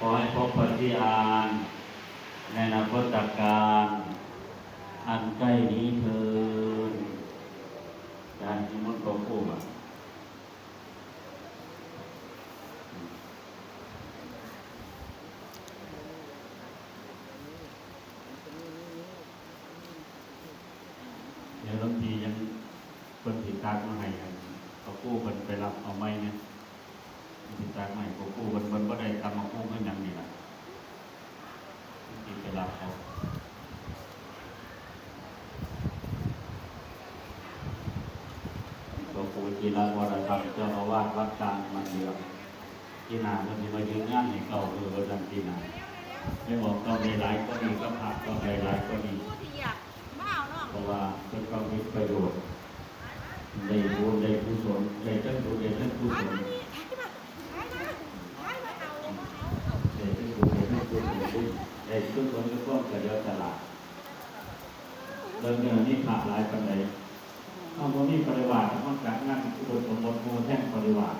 ขอให้พบปฏิอานในอนาคตการอันใกล้นี้เถิดการที่มันก็พูดอะเดี๋ยวบางทียังคนติดตามมาให้เขากู้คนไปรับเอาไม้เนี่ยติดตามมาให้เขากู้ได้ตามมากู้เงินอย่างนี้แหละที่ไปรับเขาหล วงปู่จีรวรธรรมเจ้าอาวาสวัดกลางมันเดียวที่นามันมีมายืนงานให้เก่าคือวัดดันที่นาไม่บอกก็มีหลายก็ดีก็พักก็หลายหลายก็ดีผู้ที่อยากมาเอาเนาะเพราะว่าเป็นความมีประโยชน์ได้บุญได้กุศลได้ทั้งบุญได้ทั้งกุศลมานี่าไอ้มาไอ้มาเอามาเอาได้ทั้งบุญได้ทั้งกุศลได้ทุกคนก็ต้องกระเดียวตลาดเรื่องเงินนี่ขาดหลายปันใดเอาวันนี้ปริวารต้องการงานอุดมสมบูรณ์มูแท่งปริวาร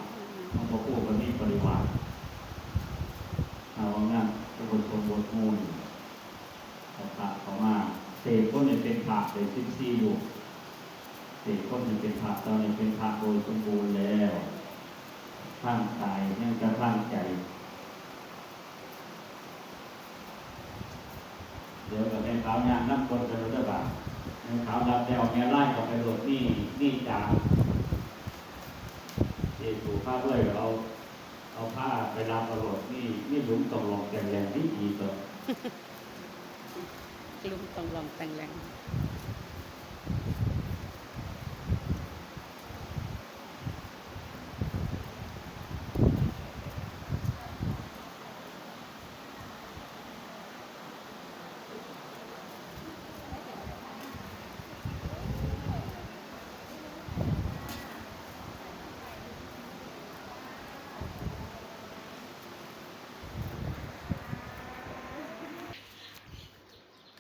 ต้องพอพูดวันนี้ปริวารเอางานอุดมสมบูรณ์มูลเอาพระเขามาเศษคนเนี่ยเป็นพระเป็นสิบสี่อยู่เด็กคนหนึ่งเป็นพระตอนนี้เป็นพระโดยสมบูรณ์แล้วร่างกายยังจะร่างใจเดี๋ยวกับในขาวยางนับคนกันแล้วบ้างใน ขาวดับแล้วเนี่ยไล่กับไปหลดนี่นี่จางเด็กถูกผ้าด้วยเราเอาผ้าไปรับเอาหลดนี่นี่หลุมตกลงแต่งแรงที่ดีตัวลุงต้องลองแต่งแรง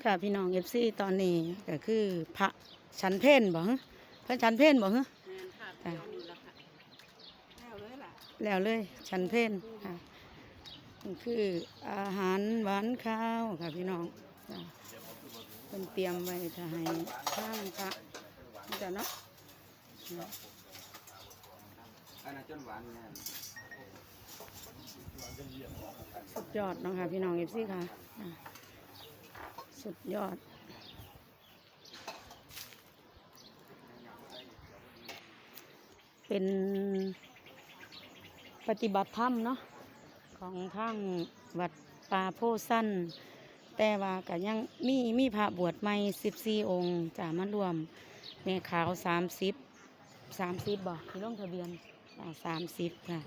ค่ะพี่น้องเอฟซีตอนนี้ก็คือพระชันเพนบ่ฮะพระชันเพนบ่ฮะแม่นค่ะจ้ะเดี๋ยวนี้ละค่ะแล้วเลยล่ะแล้วเลยชันเพนค่ะนี่คืออาหารหวานข้าวค่ะพี่น้องจ้ะเป็นเตรียมไว้จะให้ข้างพระจ้ะเนาะอันนั้นจนหวานเนี่ยสุดยอดเนาะค่ะพี่น้องเอฟซีค่ะอะ สุดยอด เป็นปฏิบัติธรรมเนาะของทางวัดป่าโพสั้น แต่ว่าก็ยังมีมีพระบวชใหม่สิบสี่องค์จะมารวมแม่ขาวสามสิบสามสิบบอกที่ลงทะเบียนสามสิบค่ะ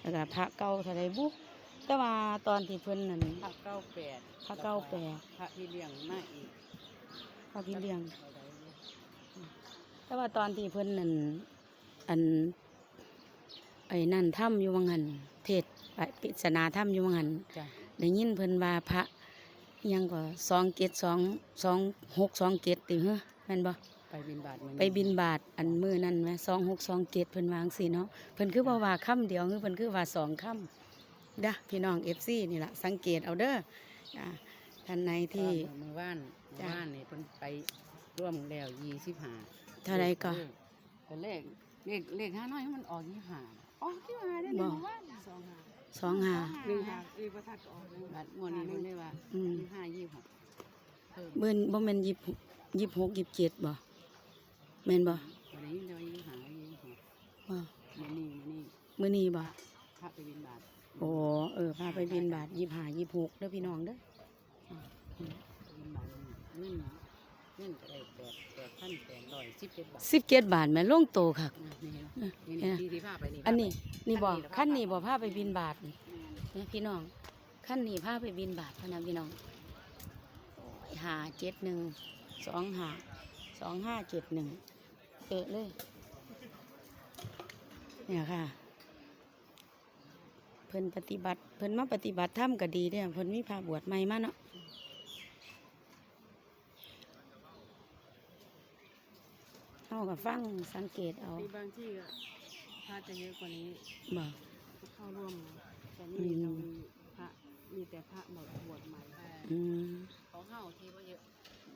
แล้วก็พระเก่าท่าไรบุ แต่ว่าตอนที่เพิ่นนั่นผักเก้าแปดพระเก่าแปลพระที่เลี้ยงมาอีกพระพี่เลี้ยง แต่ว่าตอนที่เพิ่นนั่นอันไอ้นั่นถ้ำอยู่วังหันเทศไปปริศนาถ้ำอยู่วังหันจ้ะได้ยินเพิ่นว่าพระอิหยังก็สองเกตสองสองหกสองเกตติเฮ้อแม่นบ่ไปบินบาทมื้อไปบินบาทอันมือนั่นไหมสองหกสองเกตเพิ่นวาจั่งสิเนาะเพิ่นคือบ่ว่าคำเดียวคือเพิ่นคือว่าสองคำ เด้อพี่น้อง FC นี่ล่ะสังเกตเอาเด้ออ่าท่านไหนที่ เมื่อวานเมื่อวานนี่เพิ่นไปร่วมแล้วยี่สิบห้าเท่าไรก็แต่เลขเลขเลขห้าน้อยมันออกยี่ห้าออกยี่ห้าได้บ่ เมื่อวานสองห้าสองห้าหนึ่งห้าอีประทัดออกบัดงวดนี้เพิ่นได้ว่าอืมยี่ห้ายี่หกเพิ่มเบิ่นบ่แม่นยี่ยี่หกยี่เจ็ดบ่แม่นบ่วันนี้เดี๋ยวยี่ห้ายี่หกบ่มานี่มานี่มื้อนี้บ่พระไปบินบาท โอ้เออพาไปบินบาทยี่ห้ายี่หกเด้อพี่น้องเด้อบินบาทเงินเงินก็ได้แปดแปดพันแปดร้อยสิบเจ็ดบาทสิบเจ็ดบาทแม่ลงโตคักนะนี่เนาะเออนี่เออที่ที่พาไปนี่อันนี้นี่บ่คัขั้นนนี้นี้บ่ล่ะพาไปบินบาทนี่เนี่ยพี่น้องขั้นนี้พาไปบินบาทพะนะพี่น้องหาเจ็ดหนึ่งสองหาสองห้าเจ็ดหนึ่งเอะเลยเนี่ยค่ะ เพิ่นปฏิบัติ เพิ่นมาปฏิบัติธรรมก็ดีเด้อเพิ่นมีพาบวชใหม่มาเนาะเฮากับฟังสังเกตเอามีบางที่ก็พระจะเยอะกว่านี้บ่เข้าร่วมแต่อืนี่มเรามีพระระหมดบวชใหม่ได้อืม ของเฮาที่ว่าเยอะ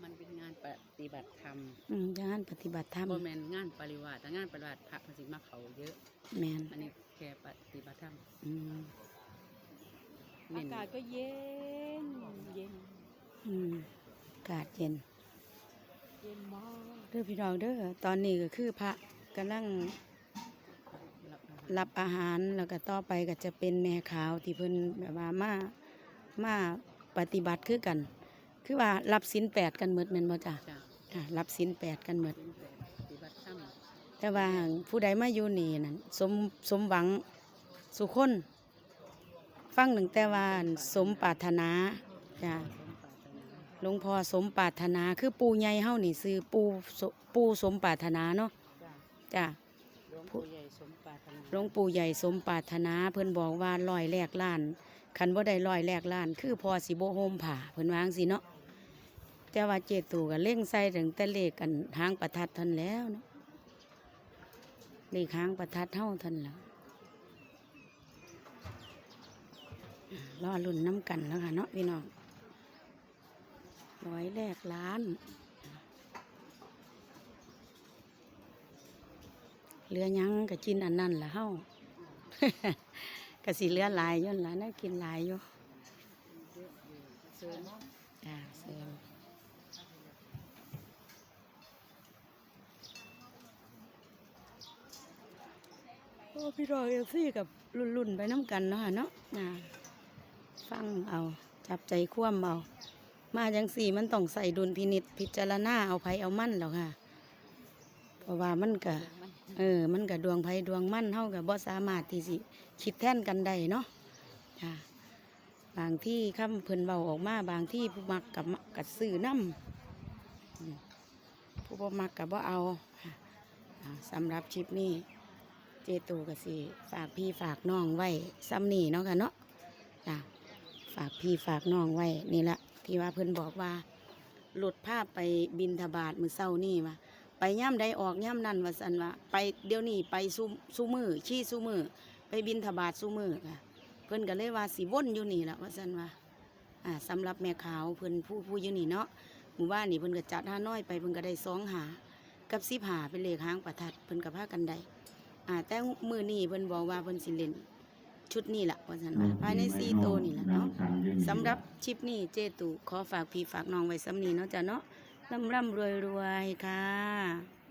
มันเป็นงานปฏิบัติธรรมอืมงานปฏิบัติธรรมบ่แม่นงานปริวาสแต่งานปริวาสพระมันสิมาเขาเยอะ แมนอันนี้แค่ปฏิบัติธรรมอืมเน้อานกาศก็เย็น เย็น อืมอากาศเย็น เย็นมากเด้อพี่น้องเด้อตอนนี้ก็คือพระกำลังรับอาหารรับอาหารแล้วก็ต่อไปก็จะเป็นแม่ขาวที่เพิ่นแบบว่ามามาปฏิบัติคือกัน คือว่ารับศีลแปดกันหมดแม่นบ่จ้ะจ้ะอะรับศีลแปดกันหมดเป็นแบบปฏิบัติธรรมแต่ว่าผู้ใดมาอยู่นี่นั่นสมสมหวังสุคน ฟังหนึ่งแต่ว่าสมปรารถนาจ้ะสมปรารถนาหลวงพ่อสมปรารถนาคือปูใหญ่เฮานี่ซื้อปูสปูสมปรารถนาเนาะจ้ะจ้ะหลวงปู่ใหญ่สมปรารถนาหลวงปู่ใหญ่สมปรารถนาเพิ่นบอกว่าลอยแลกล้านคันบ่ได้ลอยแลกล้าน คือพอสิบ่โฮมผ่าเพิ่นวาจั่งสิเนาะ แต่ว่าเจตูก็เล่งใส่ถึงแต่เลขกันหางประทัดทันแล้วเนาะเลขหางประทัดเท่าทันแล้วรอรุ่นน้ำกันแล้วค่ะเนาะพี่น้องร้อยแลกล้านเหลือยังก็กินอันนั้นละเฮาก็สิเหลือลายอย่นละน่ากินลายอยู่เสริมจ้าเสริม โอ้พี่รอเอลซี่กับรุ่นๆไปน้ำกันเนาะเนาะนะฟังเอา จับใจคว่ำเอา มาจังสี่มันต้องใส่ดุลพินิษพิจารณาเอาไผเอามั่นหรอกค่ะ เพราะว่ามันก็มันเออ มันกับดวงไผดวงมั่นเท่ากับบ่สามารถที่สิคิดแท่นกันได้เนาะจ้ะบางที่คำเพิ่นเบาออกมาบางที่ผู้มักกับกับซื้อน้ำผู้บ่มักกับบ่เอาค่ะอ่าสำหรับคลิปนี้ เจตูก็สิฝากพี่ฝากน้องไว้ซ้ำนี่เนาะค่ะเนาะจ้ะฝากพี่ฝากน้องไว้นี่ละที่ว่าเพิ่อนบอกว่า หลุดภาพไปบินทบาทมือเศร้านี่มาไปย่ำใดออกย่ำนั่นว่าสันว่าไปเดี๋ยวนี้ไปซูซูมือขี้ซูมือไปบินทบาทซูมือค่ะ เพิ่อนก็เลยว่าสีว่นอยู่นี่แหละว่าสันว่าอ่าสำหรับแม่ขาวเพิ่อนผู้ผู้อยู่นี่เนาะหมู่บ้านนี่เพิ่นก็จัดห้าน้อยไปเพิ่นก็ได้สองหากับสิบหาเป็นเลขหางประทัดเพิ่นก็พากันได้ อ่า แต่มือนี่เพิ่นบอกว่าเพิ่นสิเล่นชุดนี้แหละว่าสันว่าภายในซีโตวนี่แหละเนาะสำหรับคลิปนี้เจตุขอฝากพี่ฝากน้องไว้สำนีเนาะจ้ะเนาะร่ำร่ำรวยรวยๆค่ะ